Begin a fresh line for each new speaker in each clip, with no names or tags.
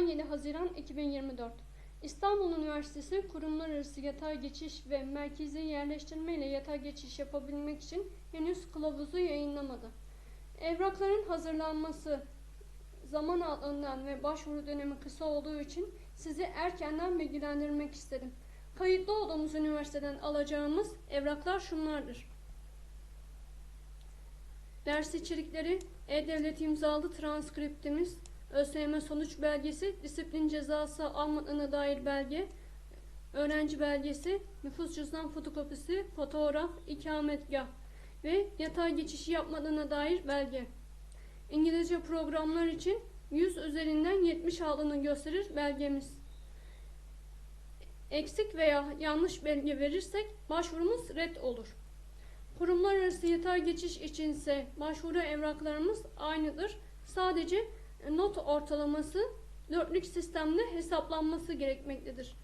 17 Haziran 2024 İstanbul Üniversitesi kurumlar arası yatay geçiş ve merkezi yerleştirme ile yatay geçiş yapabilmek için henüz kılavuzu yayınlamadı. Evrakların hazırlanması zaman alanından ve başvuru dönemi kısa olduğu için sizi erkenden bilgilendirmek istedim. Kayıtlı olduğumuz üniversiteden alacağımız evraklar şunlardır. Ders içerikleri, E-Devlet imzalı transkriptimiz, ÖSYM sonuç belgesi, disiplin cezası almadığına dair belge, öğrenci belgesi, nüfus cüzdan fotokopisi, fotoğraf, ikametgah ve yatay geçişi yapmadığına dair belge. İngilizce programlar için 100 üzerinden 70 aldığını gösterir belgemiz. Eksik veya yanlış belge verirsek başvurumuz red olur. Kurumlar arası yatay geçiş içinse başvuru evraklarımız aynıdır. Sadece not ortalaması dörtlük sistemde hesaplanması gerekmektedir.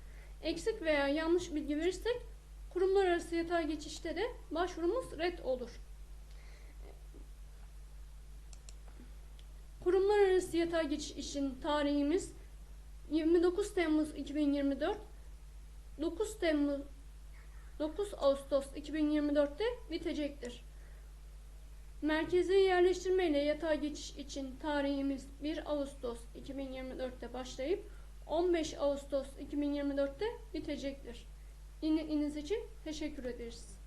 Eksik veya yanlış bilgi verirsek kurumlar arası yatay geçişte de başvurumuz red olur. Kurumlar arası yatay geçiş için tarihimiz 29 Temmuz 2024 9 Temmuz 9 Ağustos 2024'te bitecektir. Merkezi yerleştirme ile yatay geçiş için tarihimiz 1 Ağustos 2024'te başlayıp 15 Ağustos 2024'te bitecektir. Dinlediğiniz için teşekkür ederiz.